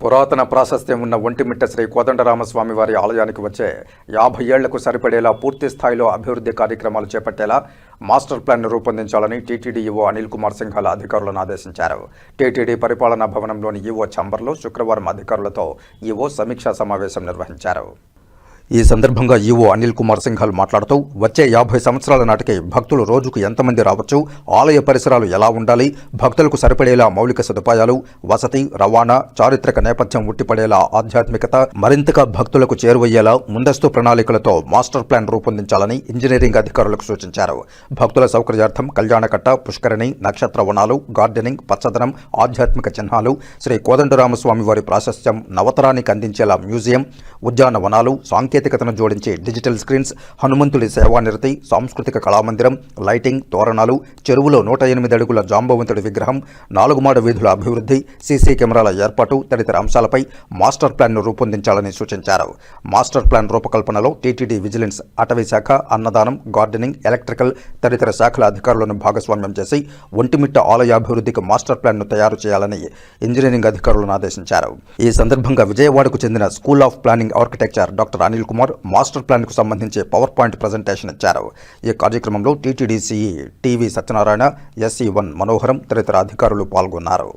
పురాతన ప్రాశస్త్యం ఉన్న ఒంటిమిట్ట శ్రీ కోదండరామస్వామి వారి ఆలయానికి వచ్చే యాభై ఏళ్ళకు సరిపడేలా పూర్తి స్థాయిలో అభివృద్ధి కార్యక్రమాలు చేపట్టేలా మాస్టర్ ప్లాన్ను రూపొందించాలని టీటీడీ ఈవో అనిల్ కుమార్ సింఘాల్ అధికారులను ఆదేశించారు. టీటీడీ పరిపాలనా భవనంలోని ఈవో చంబర్లో శుక్రవారం అధికారులతో ఈవో సమీక్షా సమావేశం నిర్వహించారు. ఈ సందర్భంగా ఈవో అనిల్ కుమార్ సింఘాల్ మాట్లాడుతూ వచ్చే యాభై సంవత్సరాల నాటికి భక్తులు రోజుకు ఎంతమంది రావచ్చు ఆలయ పరిసరాలు ఎలా ఉండాలి భక్తులకు సరిపడేలా మౌలిక సదుపాయాలు వసతి రవాణా చారిత్రక నేపథ్యం ఉట్టిపడేలా ఆధ్యాత్మికత మరింతగా భక్తులకు చేరువయ్యేలా ముందస్తు ప్రణాళికలతో మాస్టర్ ప్లాన్ రూపొందించాలని ఇంజనీరింగ్ అధికారులకు సూచించారు. భక్తుల సౌకర్యార్థం కళ్యాణకట్ట పుష్కరిణి నక్షత్ర వనాలు గార్డెనింగ్ పచ్చదనం ఆధ్యాత్మిక చిహ్నాలు శ్రీ కోదండరామస్వామి వారి ప్రాశస్త్యం నవతరానికి అందించేలా మ్యూజియం ఉద్యానవనాలు సాంకేతికతను జోడించి డిజిటల్ స్క్రీన్స్ హనుమంతుడి సేవానిరతి సాంస్కృతిక కళామందిరం లైటింగ్ తోరణాలు చెరువులో నూట ఎనిమిది అడుగుల జాంబవంతుడి విగ్రహం నాలుగుమాడ వీధుల అభివృద్ధి సీసీ కెమెరాల ఏర్పాటు తదితర అంశాలపై మాస్టర్ ప్లాన్ను రూపొందించాలని సూచించారు. మాస్టర్ ప్లాన్ రూపకల్పనలో టీటీడీ విజిలెన్స్ అటవీ శాఖ అన్నదానం గార్డెనింగ్ ఎలక్ట్రికల్ తదితర శాఖల అధికారులను భాగస్వామ్యం చేసి ఒంటిమిట్ట ఆలయాభివృద్ధికి మాస్టర్ ప్లాన్ను తయారు చేయాలని ఇంజనీరింగ్ అధికారులను ఆదేశించారు. ఈ సందర్భంగా విజయవాడకు చెందిన school of planning architecture doctor Anil Kumar master ప్లాన్కు సంబంధించి పవర్ పాయింట్ ప్రజెంటేషన్ ఇచ్చారు. ఈ కార్యక్రమంలో TTD CE TV Satyanarayana SE one Manoharam తదితర అధికారులు పాల్గొన్నారు.